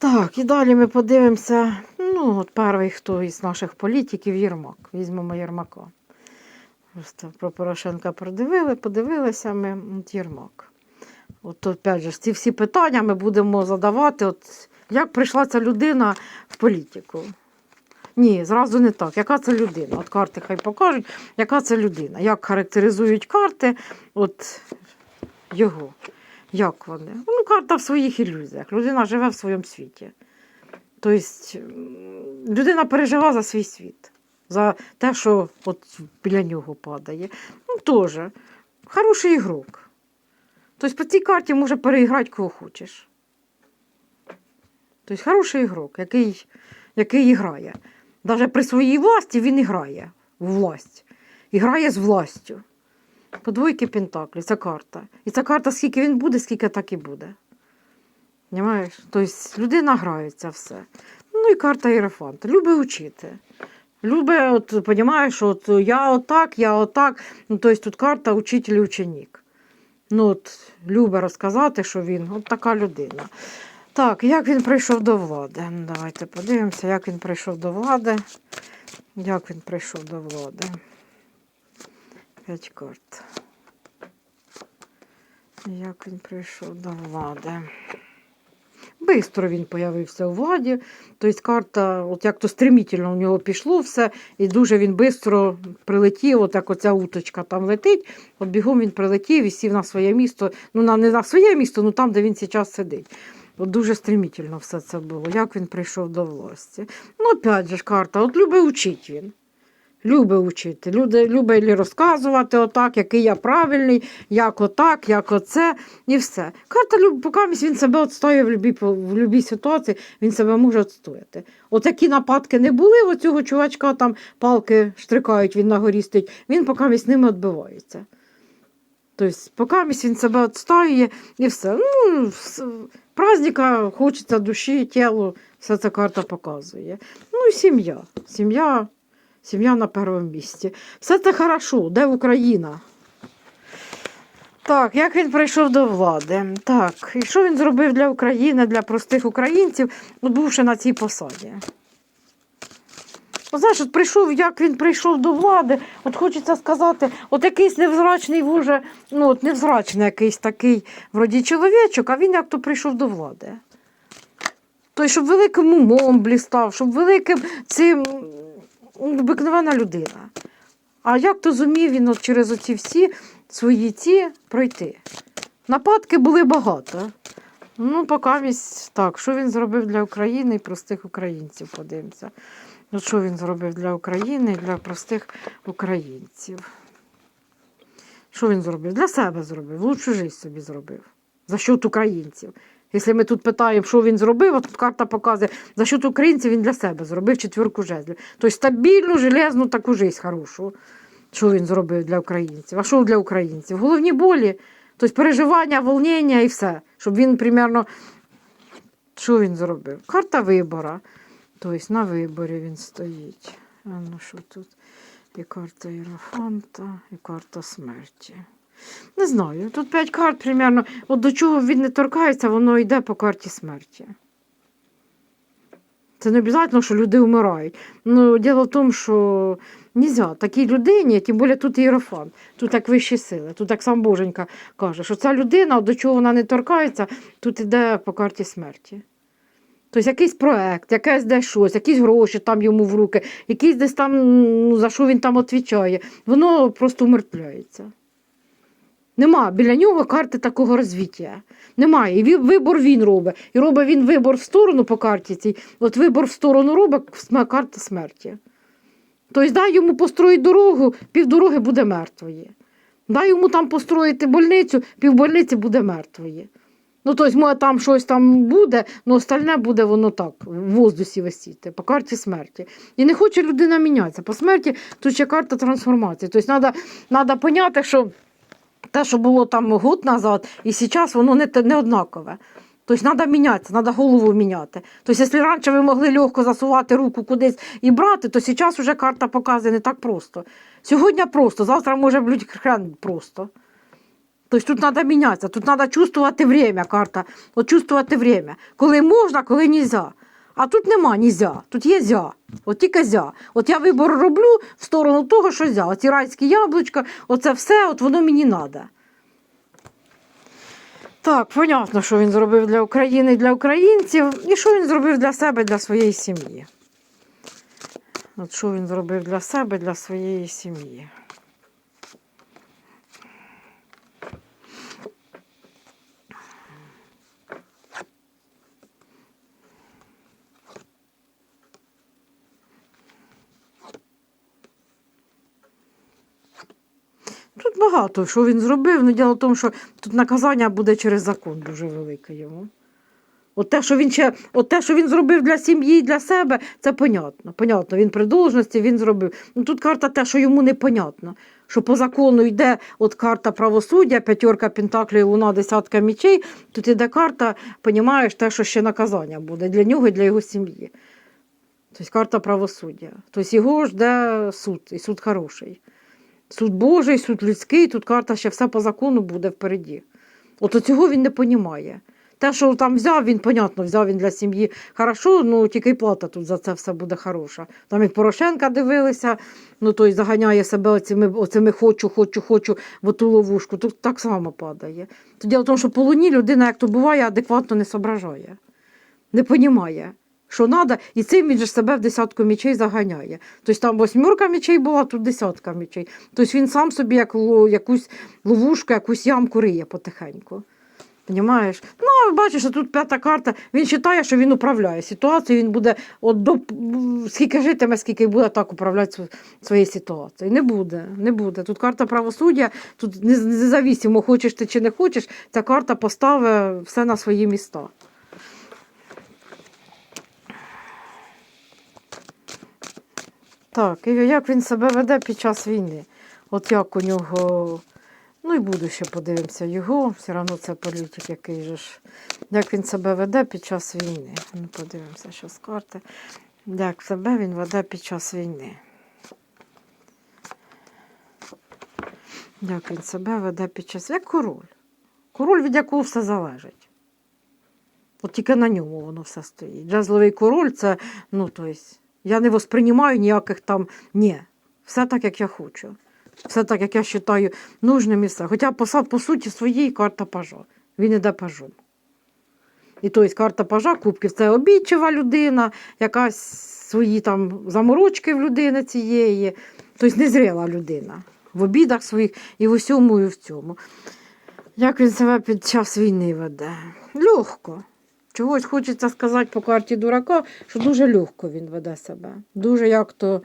Так, і далі ми подивимося. Ну, от перший, хто із наших політиків Єрмак. Візьмемо Єрмака. Просто про Порошенка продивили, подивилися ми от Єрмак. От опять же, ці всі питання ми будемо задавати, от, як прийшла ця людина в політику. Ні, зразу не так. Яка це людина? От карти хай покажуть, яка це людина. Як характеризують карти от його. Як вони? Ну, карта в своїх ілюзіях. Людина живе в своєму світі. Тобто людина переживає за свій світ, за те, що от біля нього падає. Ну, теж. Хороший ігрок. Тобто по цій карті може переіграти кого хочеш. Тобто хороший ігрок, який, який грає. Навіть при своїй власті він грає в власть. І грає з властю. По двойки Пентаклі, це карта. І ця карта, скільки він буде, скільки так і буде. Понимаєш? Тобто людина грається все. Ну і карта Єрофанта. Любить учити. Любить, от, понімаєш, от я отак, я отак. Ну, тобто тут карта учитель і ученик. Ну, от, любить розказати, що він от така людина. Так, як він прийшов до влади? Давайте подивимося, як він прийшов до влади. Як він прийшов до влади? П'ять карт. Як він прийшов до влади? Бистро він появився у владі. Тобто карта, от як то стремительно у нього пішло все, і дуже він швидко прилетів, як оця уточка там летить, от бігом він прилетів і сів на своє місто. Ну, на, не на своє місто, ну там, де він зараз сидить. От дуже стремительно все це було. Як він прийшов до власті. Ну, опять же ж карта, от любить учить він. Любить учити. Люди, любить розказувати отак, який я правильний, як отак, як оце, і все. Карта, поки він себе відстоює в любій, в любій ситуації, він себе може відстояти. От які нападки не були, у цього чувачка там палки штрикають, він на горі стоїть, він поки з ними відбивається. Тобто, поки він себе відстоює і все. Ну, праздника хочеться душі, тілу, все ця карта показує. Ну і сім'я. Сім'я Сім'я на першому місці. Все це хорошо. Де Україна? Так, як він прийшов до влади? Так, і що він зробив для України, для простих українців, бувши на цій посаді? От, знаєш, от прийшов, як він прийшов до влади, от хочеться сказати, от якийсь невзрачний вуже, ну от невзрачний якийсь такий вроді чоловічок, а він як то прийшов до влади. Той, щоб великим умом блістав, щоб великим цим обикновена людина. А як то зумів він от через оці всі свої ці пройти? Нападки були багато. Ну, поки місь так, що він зробив для України і простих українців, подивимося. Ну, що він зробив для України і для простих українців? Що він зробив? Для себе зробив, лучшу життя собі зробив. За счет українців. Якщо ми тут питаємо, що він зробив, тут карта показує, за счет українців він для себе зробив четвірку жезлів. Тобто стабільну, железну таку життя хорошу. Що він зробив для українців? А що для українців? Головні болі, тобто переживання, волнення і все. Щоб він примерно. Що він зробив? Карта вибора. Тобто на виборі він стоїть. А ну що тут? І карта Єрофанта, і карта смерті. Не знаю. Тут п'ять карт примерно. От до чого він не торкається, воно йде по карті смерті. Це не обов'язково, що люди вмирають. Ну, діло в тому, що нельзя такій людині, тим більше тут іерофан, тут як вищі сили, тут як сам Боженька каже, що ця людина, до чого вона не торкається, тут йде по карті смерті. Тобто якийсь проект, якесь десь щось, якісь гроші там йому в руки, якийсь десь там, ну, за що він там відповідає, воно просто умертвляється. Нема біля нього карти такого розвиття. Немає. І вибор він робить. І робить він вибор в сторону по карті цій. От вибор в сторону робить карта смерті. Тобто дай йому построїти дорогу, півдороги буде мертвої. Дай йому там построїти больницю, півбольниці буде мертвої. Ну, тобто, може, там щось там буде, але остальне буде воно так, в воздусі висіти, по карті смерті. І не хоче людина мінятися. По смерті тут ще карта трансформації. Тобто, треба поняти, що те, що було там год назад, і зараз воно не, не однакове. Тобто треба мінятися, треба голову міняти. Тобто, якщо раніше ви могли легко засувати руку кудись і брати, то зараз вже карта показує не так просто. Сьогодні просто, завтра може бути хрен просто. Тобто тут треба мінятися, тут треба чувствувати время, карта. От чувствувати время. Коли можна, коли нельзя. А тут нема нельзя, тут є зя. От тільки зя. От я вибор роблю в сторону того, що зя. Оці райські яблучка, оце все, от воно мені треба. Так, понятно, що він зробив для України, для українців, і що він зробив для себе, для своєї сім'ї. От що він зробив для себе, для своєї сім'ї. Багато, що він зробив, але діло в тому, що тут наказання буде через закон дуже велике йому. От те, що він ще, от те, що він зробив для сім'ї для себе, це понятно. Понятно, він при должності він зробив. Ну тут карта те, що йому непонятно. Що по закону йде от карта правосуддя, п'ятерка пентаклів, луна, десятка мічей. Тут іде карта, понімаєш, те, що ще наказання буде для нього і для його сім'ї. Тобто карта правосуддя. Тобто його жде суд, і суд хороший. Суд Божий, суд людський, тут карта ще все по закону буде впереді. От цього він не понімає. Те, що там взяв, він, понятно, взяв він для сім'ї хорошо, ну тільки й плата тут за це все буде хороша. Там і Порошенка дивилися, ну той заганяє себе оцими, оцими хочу, хочу, хочу в оту ловушку. Тут так само падає. То діло в тому, що по луні людина, як то буває, адекватно не соображає, не понімає. Що треба, і цим він же себе в десятку мічей заганяє. Тобто там восьмірка мічей була, тут десятка мічей. Тобто він сам собі як якусь ловушку, якусь ямку риє потихеньку. Понімаєш? Ну, а бачиш, що тут п'ята карта. Він вважає, що він управляє ситуацією, він буде от до скільки житиме, скільки буде так управляти своєю ситуацією. Не буде, не буде. Тут карта правосуддя, тут нез- независимо, хочеш ти чи не хочеш, ця карта поставить все на свої міста. Так, і як він себе веде під час війни? От як у нього. Ну і буду ще подивимося його, все одно це політик який же ж. Як він себе веде під час війни. Ну, подивимося, що з карти. Як себе він веде під час війни. Як він себе веде під час. Як король. Король, від якого все залежить. От тільки на ньому воно все стоїть. Джазловий король це, ну, тобто, я не восприймаю ніяких там. Ні, все так, як я хочу. Все так, як я вважаю нужним все. Хоча по, са- по суті своєї карта пажа. Він іде пажом. І тобто карта пажа кубків це обідчива людина, якась свої там заморочки в людини цієї, тобто незріла людина в обідах своїх і в усьому, і в цьому. Як він себе під час війни веде? Легко. Чогось хочеться сказати по карті дурака, що дуже легко він веде себе. Дуже як то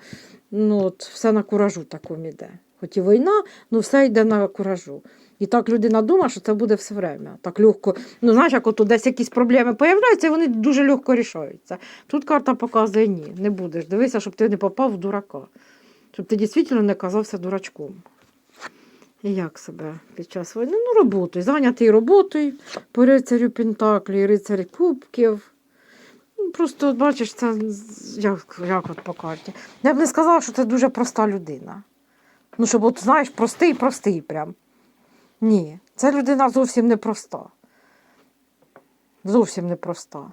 ну, от, все на куражу такому йде. Хоч і війна, ну все йде на куражу. І так людина думає, що це буде все время. Так легко. Ну, знаєш, як от десь якісь проблеми появляються, і вони дуже легко рішаються. Тут карта показує ні, не будеш. Дивися, щоб ти не попав в дурака. Щоб ти дійсно не казався дурачком. Як себе під час війни? Ну, роботою. Зайнятий роботою по рицарю Пентаклі, рицарі Кубків. Ну, Просто, бачиш, це як, як от по карті. Я б не сказала, що це дуже проста людина. Ну, щоб, от, знаєш, простий, простий прям. Ні, ця людина зовсім не проста. Зовсім не проста.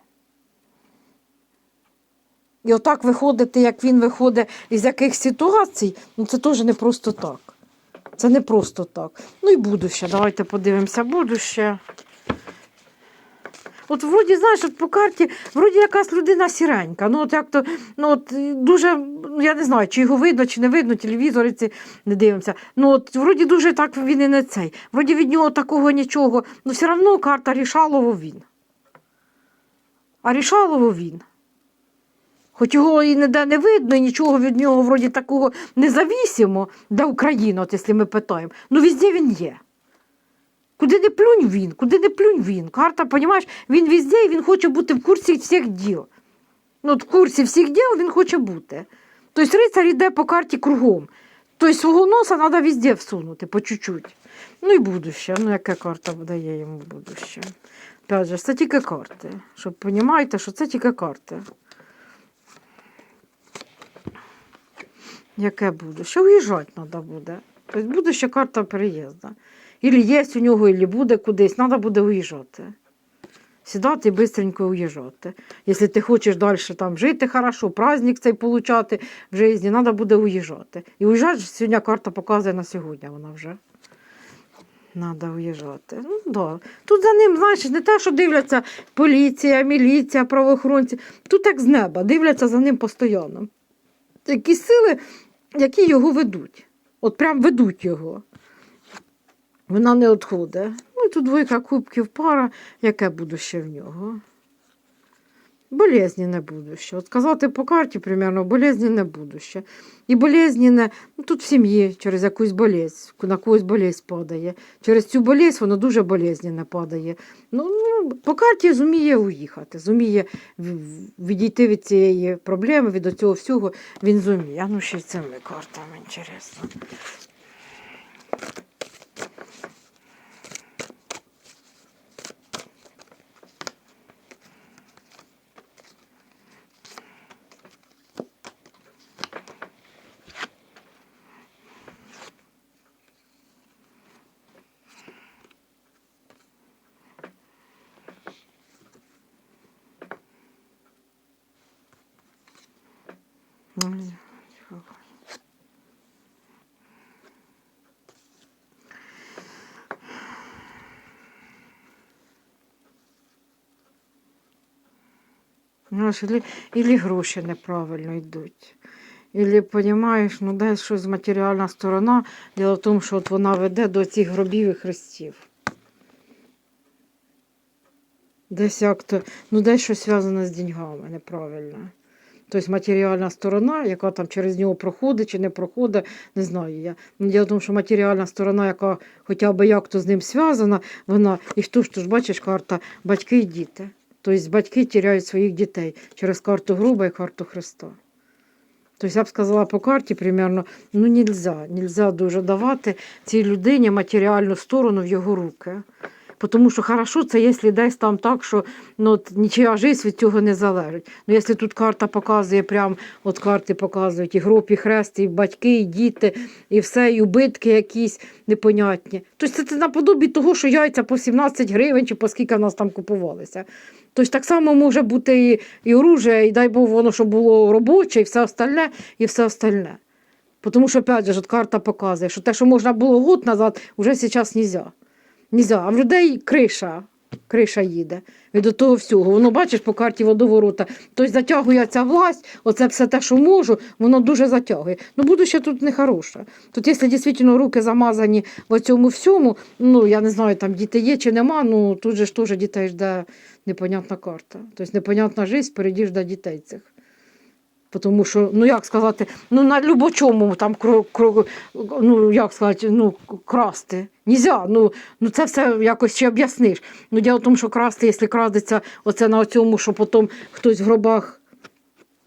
І отак виходити, як він виходить із яких ситуацій, ну це теж не просто так. Це не просто так. Ну і будуще. Давайте подивимося будуще. От вроді, знаєш, от по карті, вроді якась людина сіренька. Ну, от як то, ну от е, дуже, ну я не знаю, чи його видно, чи не видно, телевізори ці не дивимося. Ну, от вроді дуже так він і не цей. Вроді від нього такого нічого. Ну, все одно карта Рішалово він. А Рішалово він. Хоч його і ніде не видно, і нічого від нього вроді такого незавісимо для України, от якщо ми питаємо. Ну, везде він є. Куди не плюнь він, куди не плюнь він. Карта, розумієш, він везде і він хоче бути в курсі всіх діл. Ну, в курсі всіх діл він хоче бути. Тобто рицар йде по карті кругом. Тобто свого носа треба везде всунути, по чуть-чуть. Ну і будуще. Ну, яка карта дає йому будуще. Це тільки карти. Щоб розумієте, що це тільки карти. Яке будуще? Уїжджати треба буде. Тобто будуще карта переїзду. Ілі є у нього, ілі буде кудись, треба буде уїжджати. Сідати і швидко уїжджати. Якщо ти хочеш далі там жити хорошо, праздник цей получати в житті, треба буде уїжджати. І уїжджати сьогодні карта показує на сьогодні вона вже. Треба уїжджати. Ну, да. Тут за ним, знаєш, не те, що дивляться поліція, міліція, правоохоронці. Тут як з неба, дивляться за ним постійно. Такі сили, які його ведуть. От прям ведуть його. Вона не відходить. Ну, тут двойка кубків пара, яке будуще в нього. Болезненне будуще. От сказати по карті, примерно, болезненне будуще. І болезненне, ну тут в сім'ї через якусь болезнь, на когось болезнь падає. Через цю болезнь воно дуже болезненне падає. Ну, ну, по карті зуміє уїхати, зуміє відійти від цієї проблеми, від цього всього. Він зуміє. А ну ще й цими картами інтересно. Ну, ілі, ілі гроші неправильно йдуть. Ілі, понімаєш, ну десь щось матеріальна сторона. Діло в тому, що от вона веде до цих гробів і хрестів. Десь як то, ну десь щось зв'язане з деньгами неправильно. Тобто матеріальна сторона, яка там через нього проходить чи не проходить, не знаю я. Ну, Діло тому, що матеріальна сторона, яка хоча б як то з ним зв'язана, вона, і хто ж то бачиш, карта батьки і діти. Тобто батьки тіряють своїх дітей через карту груба і карту Христа. Тобто я б сказала по карті примерно, ну нельзя, нельзя дуже давати цій людині матеріальну сторону в його руки. Тому що хорошо, це якщо десь там так, що ну, нічия життя від цього не залежить. Ну, якщо тут карта показує, прям от карти показують і гроб, і хрест, і батьки, і діти, і все, і убитки якісь непонятні. Тобто це наподобі того, що яйця по 17 гривень чи по скільки в нас там купувалися. Тобто так само може бути і, і оружие, і дай Бог воно, щоб було робоче, і все остальне, і все остальне. Тому що, опять же, карта показує, що те, що можна було год назад, вже зараз не можна. Нельзя. А в людей криша. Криша їде від того всього. Воно бачиш по карті водоворота. Тобто затягує ця власть, оце все те, що можу, воно дуже затягує. Ну, будуще тут нехороше. Тут, якщо дійсно руки замазані в цьому всьому, ну я не знаю, там діти є чи нема, ну тут же ж теж дітей жде непонятна карта. Тобто непонятна життя впереді жде дітей цих. Тому що, ну як сказати, ну на любочому там кро, кро, ну як сказати, ну красти. Нельзя, ну, ну це все якось ще об'ясниш. Ну діло в тому, що красти, якщо крадеться оце на цьому, що потім хтось в гробах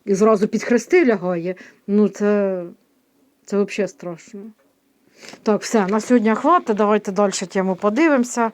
і зразу під хрести лягає, ну це, це взагалі страшно. Так, все, на сьогодні хватить. Давайте далі тему подивимося.